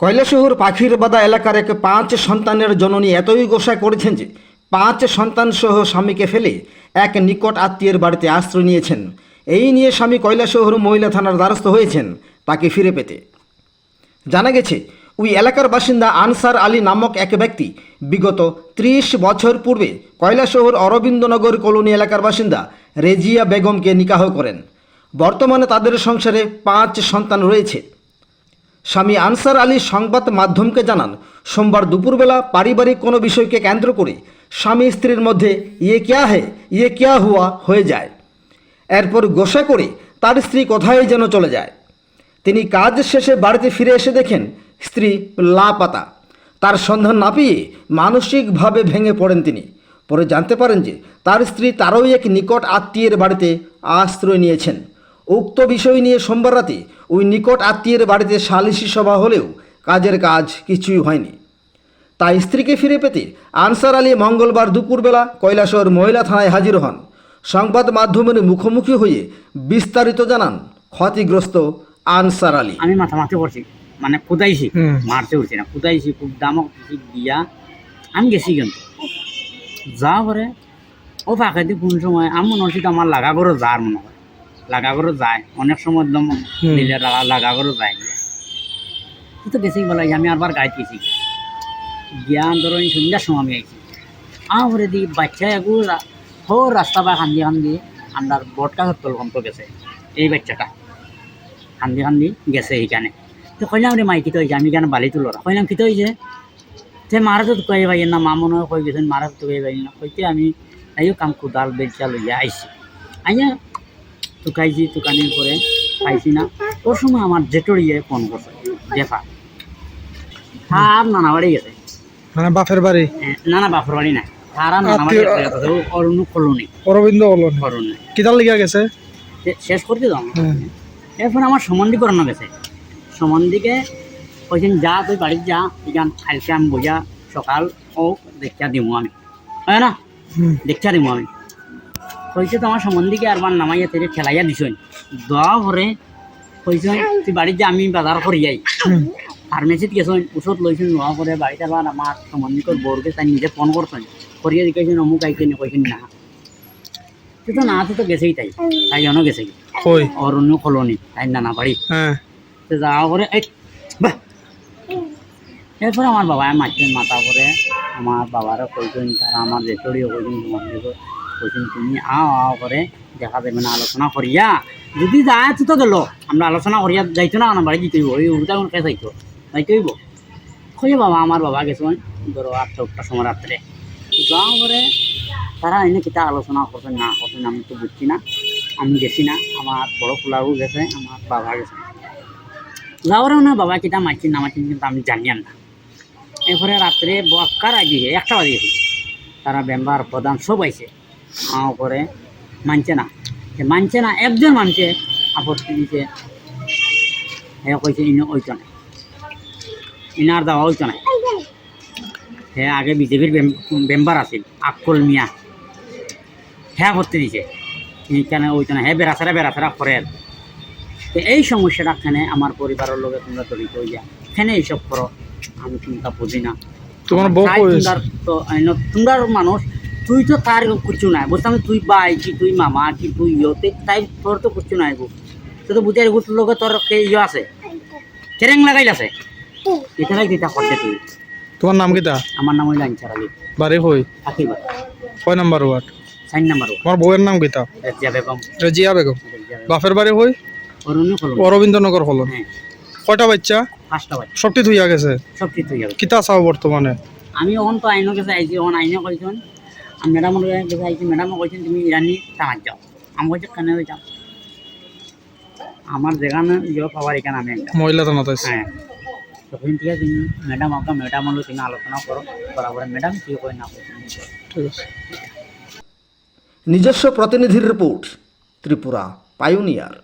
কৈলাসহর পাখির বাদা এলাকার এক পাঁচ সন্তানের জননী এতই গোসা করেছেন যে পাঁচ সন্তান সহ স্বামীকে ফেলে এক নিকট আত্মীয়ের বাড়িতে আশ্রয় নিয়েছেন। এই নিয়ে স্বামী কৈলাসহর মহিলা থানার দ্বারস্থ হয়েছেন তাকে ফিরে পেতে। জানা গেছে, ওই এলাকার বাসিন্দা আনসার আলী নামক এক ব্যক্তি বিগত ত্রিশ বছর পূর্বে কৈলাসহর অরবিন্দনগর কলোনি এলাকার বাসিন্দা রেজিয়া বেগমকে নিকাহ করেন। বর্তমানে তাদের সংসারে পাঁচ সন্তান রয়েছে। স্বামী আনসার আলী সংবাদ মাধ্যমকে জানান, সোমবার দুপুরবেলা পারিবারিক কোনো বিষয়কে কেন্দ্র করে স্বামী স্ত্রীর মধ্যে ইয়ে ক্যা হে ইয়ে ক্যা হুয়া হয়ে যায়। এরপর গোসা করে তার স্ত্রী কোথায় যেন চলে যায়। তিনি কাজ শেষে বাড়িতে ফিরে এসে দেখেন, স্ত্রী লাপাতা। তার সন্ধান না পেয়ে মানসিকভাবে ভেঙে পড়েন তিনি। পরে জানতে পারেন যে তার স্ত্রী তারও এক নিকট আত্মীয়ের বাড়িতে আশ্রয় নিয়েছেন। উক্ত বিষয় নিয়ে সোমবার রাতে ওই নিকট আত্মীয়ের বাড়িতে সালিশি সভা হলেও কাজের কাজ কিছুই হয়নি। তাই স্ত্রীকে ফিরে পেতে আনসার আলী মঙ্গলবার দুপুরবেলা কৈলাসহর মহিলা থানায় হাজির হন। সংবাদ মাধ্যমের মুখোমুখি হয়ে বিস্তারিত জানান ক্ষতিগ্রস্ত আনসার আলী। আমি মাথামাতি করছি মানে কুদাইছি মারতে উঠছি না কুদাইছি খুব দামক দিয়া। আমি গেছি কিন্তু। যা করে ও ফাঁকে দিয়ে কোন সময় আমি মনে হচ্ছি আমার লাগা করে যার মনে হয়। লাগা করে যায়। অনেক সময় একদম। দিলে লাগা করে যায়। তো গেছি বলাই আমি আবার গাইড গেছি জ্ঞান ধরো সন্ধ্যার সময় আমি আইছি। আমার দি বাচ্চা এগু হো রাস্তা বা কান্দি কান্দি আমরা বটকা তল কম তো গেছে। এই বাচ্চাটা কান্দি কান্দি গেছে এইখানে তো কইলাম রে মাইকি তো হয়েছে আমি কেন বালি তুলো কইলাম কি তো হয়েছে সে মারা তো কই ভাই না মা মনে হয় কই গেছেন মারা তো কই ভাই না। কইতে আমি আইও কাম কোদাল বেলচা লইয়া আইছি। আইয়া তুকাইছি তুকানির পরে পাইছি না। ওর সময় আমার জেটরিয়ে ফোন করছে দেখা আর নানা বাড়ি গেছে। মানে বাপের বাড়ি? এ, না না বাপর বাড়ি না তারা নানা বাড়ি গেছে। অরুণ কলোনি। অরবিন্দ কিতার লিগা গেছে? শেষ করতে দাও। এরপর আমার সম্বন্ধী করানো গেছে। সম্বন্ধীকে যা তুই যা। এখান কালকে আমি বোঝা সকাল। ও দেখা আমি। হয় না? দেখা দিমু আমি। কইছে তোমার সম্বন্ধীকে আর বার নামাইয়া তেরে খেলাইয়া দিছই। দোয়া ভরে কইছে তুই বাড়িতে যা আমি বাজার করি যাই। ফার্মেসিত গেছেন ওষুধ লইছেন নোয়া করে বাড়িতে আবার আমার সম্বন্ধীকর বউকে তাই নিজে ফোন করছেন করিয়া দিকেছেন অমুক আইতে নি কইছেন না তুই তো না তো গেছেই তাই। তাই জন্য গেছে। কই? অরণ্য কলোনি তাই নানা বাড়ি হ্যাঁ তো যাওয়া করে এই বাহ। এরপরে আমার বাবা মারছেন মাথা করে আমার বাবারও কইছেন তারা আমার রেটরিও কইছেন তোমাদেরকে কইছেন তুমি আও আও করে দেখা দেবে না আলোচনা করিয়া। যদি যায় তো গেল। আমরা আলোচনা করিয়া যাইতো না আমার দিতে হইব। ওই উল্টা কে যাইতো। যাইতে হইব। কইয়ে বাবা, আমার বাবা গেছেন ধরো আটটা উঠটার সময় রাত্রে। যাওয়া করে, তারা এনে কিতা আলোচনা করছেন না করছেন আমি তো বুঝছি না। আমি গেছি না। আমার বড় ফুলারও গেছে, আমার বাবা গেছে। যাওয়ারও না বাবা, কিতা মারছি না মারছি কিন্তু আমি জানিয়াম না। এরপরে রাত্রে বক্কার আগে একটা বাজে গেছি তারা মেম্বার, প্রধান সব আইছে। আও করে মানছে না। সে মানছে না একজন মানছে আপত্তি দিছে। হে কইছে ইনো ওইতো নাই। ইনার দেওয়া ওইতো নাই। হে আগে বিজেপির মেম্বার আছিল আক্কল মিয়া। হ্যাঁ করতে দিছে এইখানে ওইতো না হে বেড়াছাড়া বেড়াছাড়া করে তো এই সমস্যাটা এখানে আমার পরিবারের লোকে তোমরা জড়িত হয়ে যা এখানে এইসব করো? আমি তোমরা বুঝি না। তোমার আছে? তো আইন তোমরার মানুষ তুই তো তার কিছু নাই। বুঝতাম তুই বাই কি তুই মামা কি তুই ইয়তে তাই তোর তো কিছু নাই গো। তুই তো বুঝাই গোট লোকে তোর কে ইয়ে আছে? কেরেং লাগাইল আছে? এটা এখানে যেটা করতে তুই। তোমার নাম কিতা আমার নাম হইল আনসার আলী। বাড়ি কই? থাকিবা কয় নাম্বার ওয়ার্ড? সাইন নাম্বার তোমার বউয়ের নাম কিতা রেজিয়া বেগম। রেজিয়া বেগম। রেজিয়া বেগম। বাপের বাড়ি হলো অরবিন্দনগর হলন হ্যাঁ। কয়টা বাচ্চা? পাঁচটা বাজে সবটি ধুইয়া গেছে? সব ঠিক হয়ে কিতা চাও বর্তমানে? আমি অন তো আইনের কাছে আইছি অন আইনে কইছেন। আমি ম্যাডামের কাছে আইছি ম্যাডামে কইছেন তুমি ইরানি যাও। আমি কইছি কেন যাও? আমার যেখানে ইয়ে পাওয়ার এখানে আমি মহিলা হ্যাঁ। তখন ঠিক আছে তুমি ম্যাডাম আপনার ম্যাডাম হলো তুমি আলোচনা করো করার পরে ম্যাডাম কি না করো। ঠিক আছে। নিজস্ব প্রতিনিধির রিপোর্ট ত্রিপুরা পাইওনিয়ার